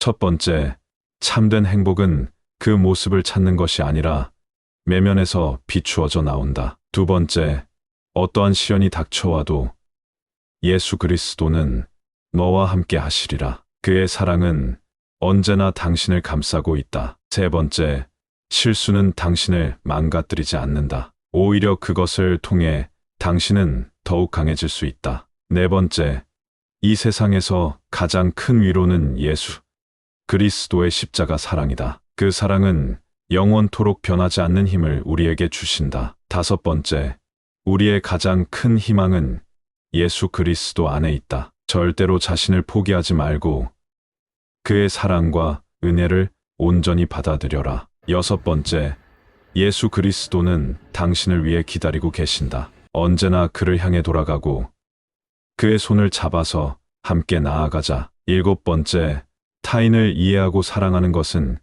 첫 번째, 참된 행복은 그 모습을 찾는 것이 아니라 내면에서 비추어져 나온다. 두 번째, 어떠한 시련이 닥쳐와도 예수 그리스도는 너와 함께 하시리라. 그의 사랑은 언제나 당신을 감싸고 있다. 세 번째, 실수는 당신을 망가뜨리지 않는다. 오히려 그것을 통해 당신은 더욱 강해질 수 있다. 네 번째, 이 세상에서 가장 큰 위로는 예수, 그리스도의 십자가 사랑이다. 그 사랑은 영원토록 변하지 않는 힘을 우리에게 주신다. 다섯 번째, 우리의 가장 큰 희망은 예수 그리스도 안에 있다. 절대로 자신을 포기하지 말고 그의 사랑과 은혜를 온전히 받아들여라. 여섯 번째, 예수 그리스도는 당신을 위해 기다리고 계신다. 언제나 그를 향해 돌아가고 그의 손을 잡아서 함께 나아가자. 일곱 번째, 타인을 이해하고 사랑하는 것은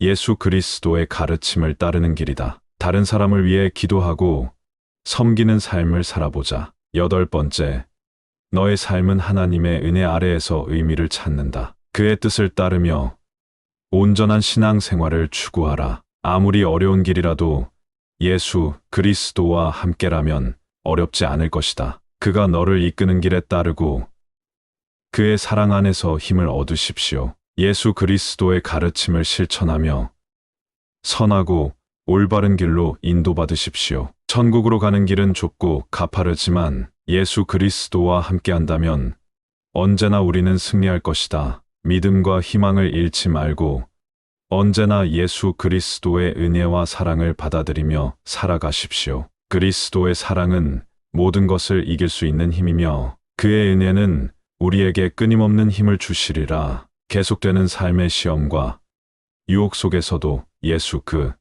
예수 그리스도의 가르침을 따르는 길이다. 다른 사람을 위해 기도하고 섬기는 삶을 살아보자. 여덟 번째, 너의 삶은 하나님의 은혜 아래에서 의미를 찾는다. 그의 뜻을 따르며 온전한 신앙 생활을 추구하라. 아무리 어려운 길이라도 예수 그리스도와 함께라면 어렵지 않을 것이다. 그가 너를 이끄는 길에 따르고 그의 사랑 안에서 힘을 얻으십시오. 예수 그리스도의 가르침을 실천하며 선하고 올바른 길로 인도받으십시오. 천국으로 가는 길은 좁고 가파르지만 예수 그리스도와 함께한다면 언제나 우리는 승리할 것이다. 믿음과 희망을 잃지 말고 언제나 예수 그리스도의 은혜와 사랑을 받아들이며 살아가십시오. 그리스도의 사랑은 모든 것을 이길 수 있는 힘이며 그의 은혜는 우리에게 끊임없는 힘을 주시리라. 계속되는 삶의 시험과 유혹 속에서도 예수 그